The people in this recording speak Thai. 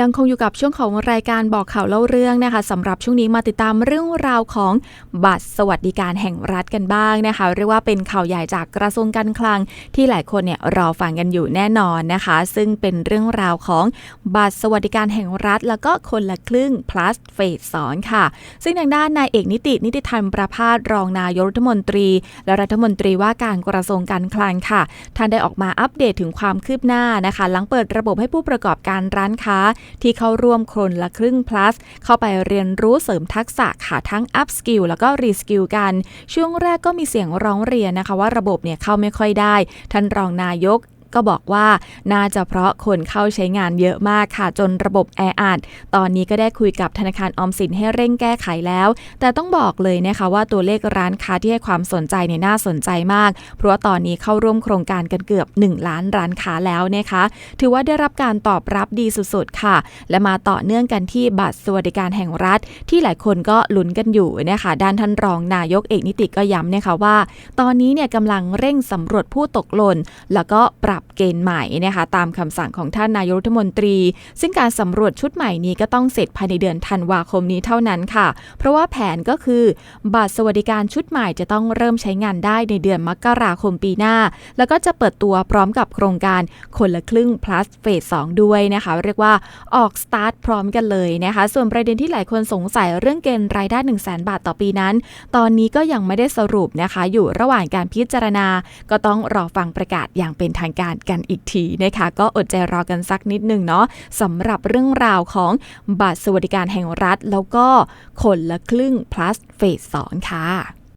ยังคงอยู่กับช่วงของรายการบอกข่าวเล่าเรื่องนะคะสำหรับช่วงนี้มาติดตามเรื่องราวของบัตรสวัสดิการแห่งรัฐกันบ้างนะคะเรียกว่าเป็นข่าวใหญ่จากกระทรวงการคลัง ที่หลายคนเนี่ยรอฟังกันอยู่แน่นอนนะคะ ซึ่งเป็นเรื่องราวของบัตรสวัสดิการแห่งรัฐ แล้วก็คนละครึ่ง plus เฟสสอนค่ะ ซึ่งทางด้านนายเอกนิตินิติธรรมประพาสรองนายกรัฐมนตรี และรัฐมนตรีว่าการกระทรวงการคลังค่ะท่านได้ออกมาอัปเดตถึงความคืบหน้านะคะ หลังเปิดระบบให้ผู้ประกอบการร้านค้าที่เข้าร่วมคนละครึ่ง plus เข้าไปเรียนรู้เสริมทักษะค่ะทั้ง up skill แล้วก็ re skill กัน ช่วงแรกก็มีเสียงร้องเรียนนะคะว่าระบบเนี่ยเข้าไม่ค่อยได้ ท่านรองนายก ก็บอกว่าน่าจะเพราะคนเข้าใช้งานเยอะมากค่ะจนระบบแออัดตอนนี้ก็ได้คุยกับธนาคารออมสินให้เร่งแก้ไขแล้ว แต่ต้องบอกเลยนะคะว่าตัวเลขร้านค้าที่ให้ความสนใจเนี่ยน่าสนใจมาก เพราะว่าตอนนี้เข้าร่วมโครงการกันเกือบ 1 ล้านร้านค้าแล้วนะคะ ถือว่าได้รับการตอบรับดีสุดๆค่ะ และมาต่อเนื่องกันที่บัตรสวัสดิการแห่งรัฐ ที่หลายคนก็ลุ้นกันอยู่นะคะด้านท่านรองนายกเอกนิติก็ย้ำนะคะว่า ตอนนี้เนี่ยกำลังเร่งสำรวจผู้ตกหล่นแล้วก็ปรับเกณฑ์ใหม่นะคะตามคำสั่งของท่านนายกรัฐมนตรี ซึ่งการสำรวจชุดใหม่นี้ก็ต้องเสร็จภายในเดือนธันวาคมนี้เท่านั้นค่ะ เพราะว่าแผนก็คือ บัตรสวัสดิการชุดใหม่จะต้องเริ่มใช้งานได้ในเดือนมกราคมปีหน้า แล้วก็จะเปิดตัวพร้อมกับโครงการคนละครึ่ง plus เฟส2ด้วยนะคะ เรียกว่าออกสตาร์ทพร้อมกันเลยนะคะ ส่วนประเด็นที่หลายคนสงสัยเรื่องเกณฑ์รายได้ 1 0 0 0 0แบาทต่อปีนั้น ตอนนี้ก็ยังไม่ได้สรุปนะคะ อยู่ระหว่างการพิจารณา ก็ต้องรอฟังประกาศอย่างเป็นทางการกันอีกทีนะคะ ก็อดใจรอกันสักนิดหนึ่งเนาะสำหรับเรื่องราวของบัตรสวัสดิการแห่งรัฐ แล้วก็คนละครึ่ง plus เฟส2ค่ะ